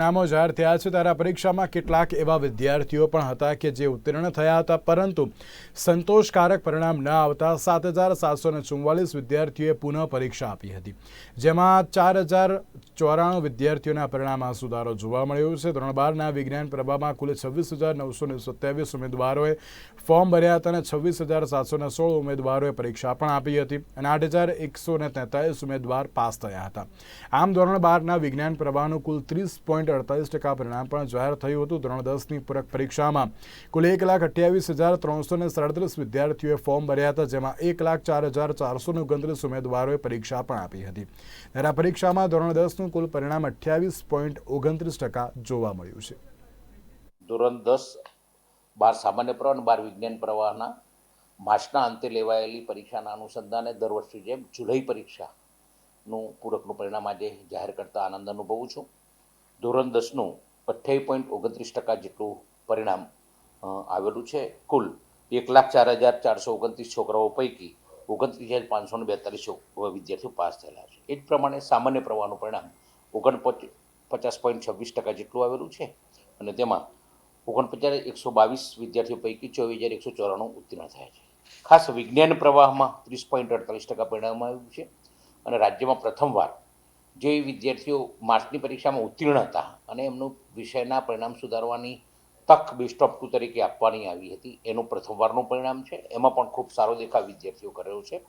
પરિણામો જાહેર થયા છે ત્યારે પરીક્ષામાં કેટલાક એવા વિદ્યાર્થીઓ પણ હતા કે જે ઉત્તીર્ણ થયા હતા, પરંતુ સંતોષકારક પરિણામ ન આવતા સાત હજાર સાતસો ને ચુમ્માલીસ વિદ્યાર્થીઓએ પુનઃ પરીક્ષા આપી હતી. જેમાં ચાર હજાર ચોરાણું વિદ્યાર્થીઓના પરિણામમાં સુધારો જોવા મળ્યો છે. ધોરણ બારના વિજ્ઞાન પ્રભામાં કુલ છવ્વીસ હજાર નવસો ને સત્યાવીસ ઉમેદવારોએ ફોર્મ ભર્યા હતા અને છવ્વીસ હજાર સાતસો ને સોળ ઉમેદવારોએ પરીક્ષા પણ આપી હતી અને આઠ હજાર એકસો ને તેતાલીસ ઉમેદવાર પાસ થયા હતા. આમ ધોરણ બારના વિજ્ઞાન પ્રવાહનું કુલ ત્રીસ પોઈન્ટ અડતાલીસ ટકા પરિણામ પણ જાહેર થયું હતું ધોરણ દસની પૂરક પરીક્ષામાં. કુલ એક લાખ અઠ્યાવીસ હજાર ત્રણસો ને સાડત્રીસ વિદ્યાર્થીઓએ ફોર્મ ભર્યા હતા, જેમાં એક લાખ ચાર હજાર ચારસો ને ઓગણત્રીસ ઉમેદવારોએ પરીક્ષા પણ આપી હતી. ત્યારે આ પરીક્ષામાં ધોરણ દસનું કુલ પરિણામ અઠ્યાવીસ પોઈન્ટ ઓગણત્રીસ ટકા જોવા મળ્યું છે. ધોરણ દસ બાર સામાન્ય પ્રવાહ અને બાર વિજ્ઞાન પ્રવાહના માર્ચના અંતે લેવાયેલી પરીક્ષાના અનુસંધાને દર વર્ષની જેમ જુલાઈ પરીક્ષાનું પૂરકનું પરિણામ આજે જાહેર કરતા આનંદ અનુભવું છું. ધોરણ દસનું અઠ્યાવીસ પોઈન્ટ ઓગણત્રીસ ટકા જેટલું પરિણામ આવેલું છે. કુલ એક લાખ ચાર હજાર ચારસો ઓગણત્રીસ છોકરાઓ પૈકી ઓગણત્રીસ હજાર પાંચસો ને બેતાલીસ વિદ્યાર્થીઓ પાસ થયેલા છે. એ જ પ્રમાણે સામાન્ય પ્રવાહનું પરિણામ ઓગણપચ, પચાસ પોઈન્ટ છવ્વીસ ટકા જેટલું આવેલું છે. અને તેમાં ઓગણપચાસ એકસો બાવીસ વિદ્યાર્થીઓ પૈકી ચોવીસ હજાર એકસો ચોરાણું ઉત્તીર્ણ થયા છે. ખાસ વિજ્ઞાન પ્રવાહમાં ત્રીસ પોઈન્ટ અડતાલીસ ટકા પરિણામ આવ્યું છે. અને રાજ્યમાં પ્રથમવાર જે વિદ્યાર્થીઓ માર્ચની પરીક્ષામાં ઉત્તીર્ણ હતા અને એમનું વિષયના પરિણામ સુધારવાની તક બેસ્ટ ઓફ ટુ તરીકે આપવાની આવી હતી. એનું પ્રથમવારનું પરિણામ છે. એમાં પણ ખૂબ સારો દેખાવ વિદ્યાર્થીઓ કર્યો છે.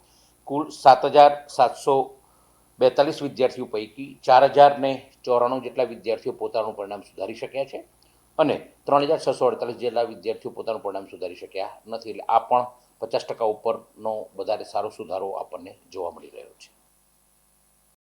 કુલ સાત હજાર સાતસો બેતાલીસ વિદ્યાર્થીઓ પૈકી ચાર હજાર ને ચોરાણું જેટલા વિદ્યાર્થીઓ પોતાનું પરિણામ સુધારી શક્યા છે અને ત્રણ હજાર છસો અડતાલીસ જેટલા વિદ્યાર્થીઓ પોતાનું પરિણામ સુધારી શક્યા નથી. એટલે આ પણ પચાસ ટકા ઉપરનો વધારે સારો સુધારો આપણને જોવા મળી રહ્યો છે.